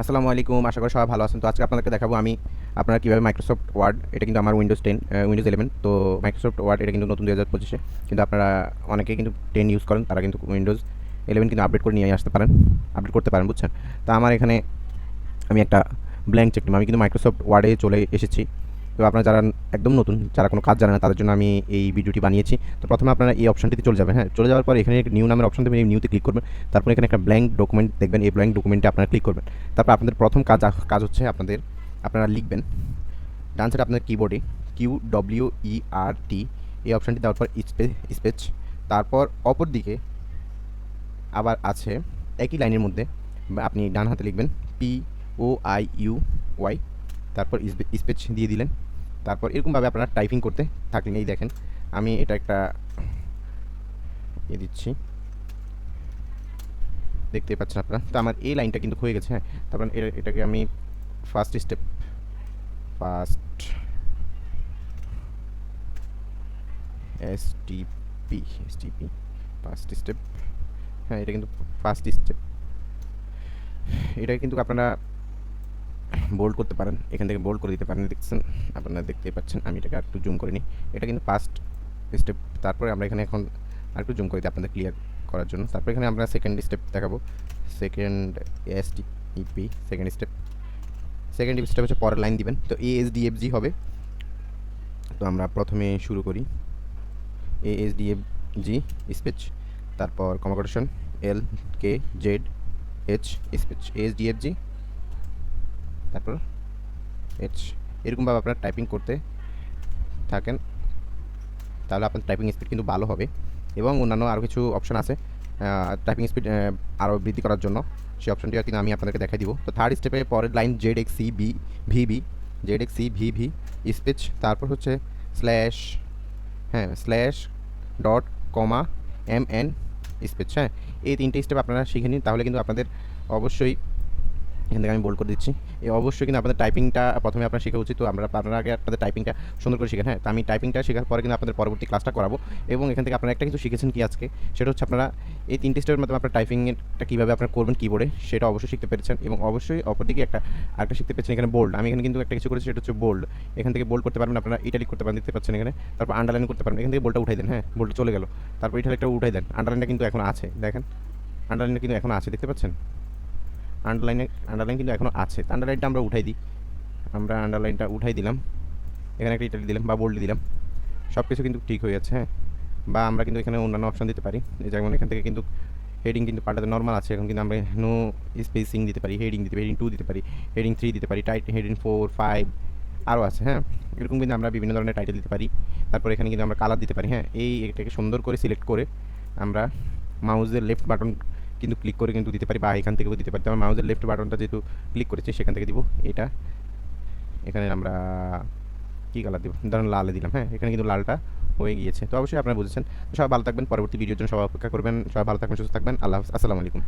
আসসালামু আলাইকুম, আশা করি সবাই ভালো আছেন। তো আজকে আপনাদেরকে দেখাবো আমি আপনারা কীভাবে মাইক্রোসফট ওয়ার্ড এটা কিন্তু আমার উইন্ডোজ টেন উইন্ডোজ ইলেভেন তো মাইক্রোসফট ওয়ার্ড এটা কিন্তু নতুন দু হাজার পঁচিশে। কিন্তু আপনারা অনেকে কিন্তু টেন ইউজ করেন, তারা কিন্তু উইন্ডোজ ইলেভেন কিন্তু আপডেট করে নিয়ে আসতে পারেন আপডেট করতে পারেন, বুঝছেন? তা আমার এখানে আমি একটা ব্ল্যাঙ্ক চেক আমি কিন্তু মাইক্রোসফট ওয়ার্ডে চলে এসেছি। তো আপনারা যারা একদম নতুন, যারা কোনো কাজ জানে না, তাদের জন্য আমি এই ভিডিওটি বানিয়েছি। তো প্রথমে আপনারা এই অপশনটিতে চলে যাবেন হ্যাঁ? চলে যাওয়ার পর এখানে নিউ নামের অপশন দেবেন, এই নিউতে ক্লিক করবেন। তারপর এখানে একটা ব্ল্যাঙ্ক ডকুমেন্ট দেখবেন, এই ব্ল্যাঙ্ক ডকুমেন্টে আপনারা ক্লিক করবেন। তারপর আপনাদের প্রথম কাজ কাজ হচ্ছে আপনাদের, আপনারা লিখবেন, ডান সাইডে আপনাদের কিবোর্ডে কিউ ডব্লিউ ই আর টি এই অপশানটি দেওয়ার পর স্পেচ তারপর অপর দিকে আবার আছে একই লাইনের মধ্যে আপনি ডান হাতে লিখবেন P O I U Y তারপর স্পেচ দিয়ে দিলেন। তারপর এরকমভাবে আপনারা টাইপিং করতে থাকলেন এই দেখেন, আমি এটা একটা এ দিচ্ছি। দেখতে পাচ্ছেন আপনারা? তো আমার এই লাইনটা কিন্তু হয়ে গেছে হ্যাঁ। তারপর এটা- এটাকে আমি first step first S TP S TP first step হ্যাঁ এটা কিন্তু ফার্স্ট স্টেপ এটা কিন্তু আপনারা বোল্ড করতে পারেন, এখান থেকে বোল্ড করে দিতে পারেন, দেখছেন? আপনারা দেখতেই পাচ্ছেন, আমি এটাকে একটু জুম করে নিই। এটা কিন্তু ফার্স্ট স্টেপ তারপরে আমরা এখানে এখন আরেকটু জুম করে দিই আপনাদের ক্লিয়ার করার জন্য। তারপরে এখানে আমরা সেকেন্ড স্টেপ দেখাবো। Second S EP second step second step হচ্ছে পরের লাইন দিবেন। তো এ এস ডিএফ জি হবে। তো আমরা প্রথমে শুরু করি। A S DF G space তারপর comma quotation L K Z H space S DF G তারপর এইচ এরকমভাবে আপনারা টাইপিং করতে থাকেন, তাহলে আপনার টাইপিং স্পিড কিন্তু ভালো হবে। এবং অন্যান্য আরও কিছু অপশন আছে টাইপিং স্পিড আরও বৃদ্ধি করার জন্য। সেই অপশনটিও কিন্তু আমি আপনাদেরকে দেখাই দিব। তো থার্ড স্টেপে পরের line Z X C B V B Z X C V V space তারপর হচ্ছে স্ল্যাশ হ্যাঁ slash dot comma M N space হ্যাঁ। এই তিনটে স্টেপ আপনারা শিখে নিন, তাহলে কিন্তু আপনাদের অবশ্যই এখান থেকে আমি বোল্ড করে দিচ্ছি। এই অবশ্যই কিন্তু আপনাদের টাইপিংটা প্রথমে আপনার শেখা উচিত। তো আমরা আপনারা আগে আপনাদের টাইপিংটা সুন্দর করে শিখেন। হ্যাঁ তো আমি টাইপিংটা শেখার পরে কিন্তু আপনাদের পরবর্তী ক্লাসটা করাবো। এবং এখান থেকে আপনারা একটা কিছু শিখেছেন কি আজকে? সেটা হচ্ছে আপনারা এই তিনটে স্টেপের মাধ্যমে আপনার টাইপিংটা কীভাবে আপনারা করবেন কিবোর্ডে সেটা অবশ্যই শিখতে পেরেছেন। এবং অবশ্যই অপরদিকে একটা আরেকটা শিখতে পেরেছেন এখানে বোল্ড আমি এখানে কিন্তু একটা কিছু করেছি, সেটা হচ্ছে বোল্ড এখান থেকে বোল্ড করতে পারবেন আপনারা ইটালিক করতে পারেন দেখতে পাচ্ছেন এখানে। তারপর আন্ডারলাইন করতে পারবেন। এখান থেকে বোল্ডটা উঠাই দেন হ্যাঁ বোল্ড চলে গেল। তারপর ইটালিকটা উঠাই দেন। আন্ডারলাইনটা কিন্তু এখন আছে, দেখেন। আন্ডারলাইনটা কিন্তু এখন আছে, দেখতে পাচ্ছেন? আন্ডারলাইনে আন্ডারলাইন কিন্তু এখনও আছে। আন্ডারলাইনটা আমরা উঠাই দিই। আমরা আন্ডারলাইনটা উঠাই দিলাম। এখানে একটা ইটালি দিলাম বা বোল্ড দিলাম। সব কিছু কিন্তু ঠিক হয়ে যাচ্ছে হ্যাঁ? বা আমরা কিন্তু এখানে অন্যান্য অপশন দিতে পারি। যেমন এখান থেকে কিন্তু হেডিং কিন্তু পাল্টাতে নর্মাল আছে। এখন কিন্তু আমরা নো স্পেসিং দিতে পারি হেডিং দিতে পারি হেডিং টু দিতে পারি হেডিং থ্রি দিতে পারি টাইট হেডিং ফোর ফাইভ আরও আছে হ্যাঁ? এরকম কিন্তু আমরা বিভিন্ন ধরনের টাইটেল দিতে পারি। তারপর এখানে কিন্তু আমরা কালার দিতে পারি হ্যাঁ? এই এটাকে সুন্দর করে সিলেক্ট করে আমরা মাউজের লেফট বাটন কিন্তু ক্লিক করে কিন্তু দিতে পারি বা এখান থেকেও দিতে পারি। আমার মাউজের লেফট বাটনটা যেহেতু ক্লিক করেছে, সেখান থেকে দিব এটা। এখানে আমরা কী কালার দিব? ধরুন লালে দিলাম হ্যাঁ এখানে কিন্তু লালটা হয়ে গিয়েছে। তো অবশ্যই আপনারা বুঝেছেন। সবাই ভালো থাকবেন, পরবর্তী ভিডিওর জন্য সবাই অপেক্ষা করবেন। সবাই ভালো থাকবেন, সুস্থ থাকবেন। আল্লাহ। আসসালামু আলাইকুম।